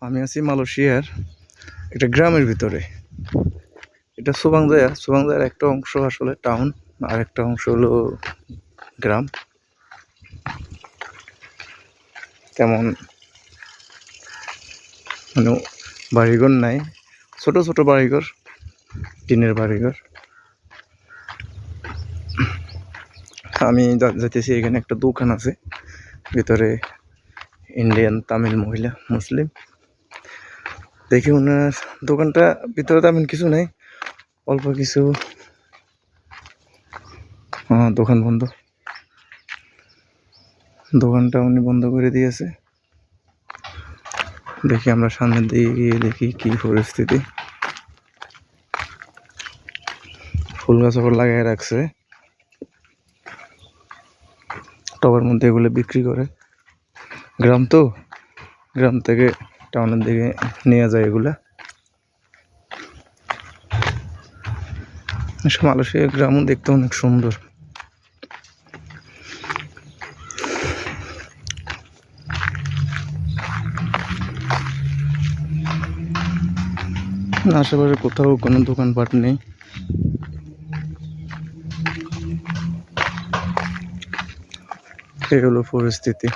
আমি আছি মালয়েশিয়ার একটা গ্রামের ভিতরে। এটা সুবাংজায়া সুবাংজায়ার একটা অংশ আসলে টাউন, আর একটা অংশ হলো গ্রাম। তেমন মানে বাড়িঘর নাই। ছোট ছোট বাড়িঘর, টিনের বাড়িঘর। আমি যা- যাইতেছি এখানে একটা দোকান আছে, ভিতরে ইন্ডিয়ান তামিল মহিলা, মুসলিম। দেখি ওনার দোকানটা, ভিতরে তেমন কিছু নেই, অল্প কিছু। দোকান বন্ধ। দোকানটা উনি বন্ধ করে দিয়েছে। দেখি আমরা সামনের দিকে গিয়ে দেখি কি পরিস্থিতি। ফুল গাছ আবার লাগাই রাখছে। টবের মধ্যে এগুলো বিক্রি করে। গ্রাম তো? গ্রাম থেকে টাউনের দিকে নিয়ে যায় এগুলা। আসলে মালয়েশিয়ার গ্রামও দেখতে অনেক সুন্দর। আশেপাশে কোথাও কোনো দোকানপাট নেই। এই হলো পরিস্থিতি।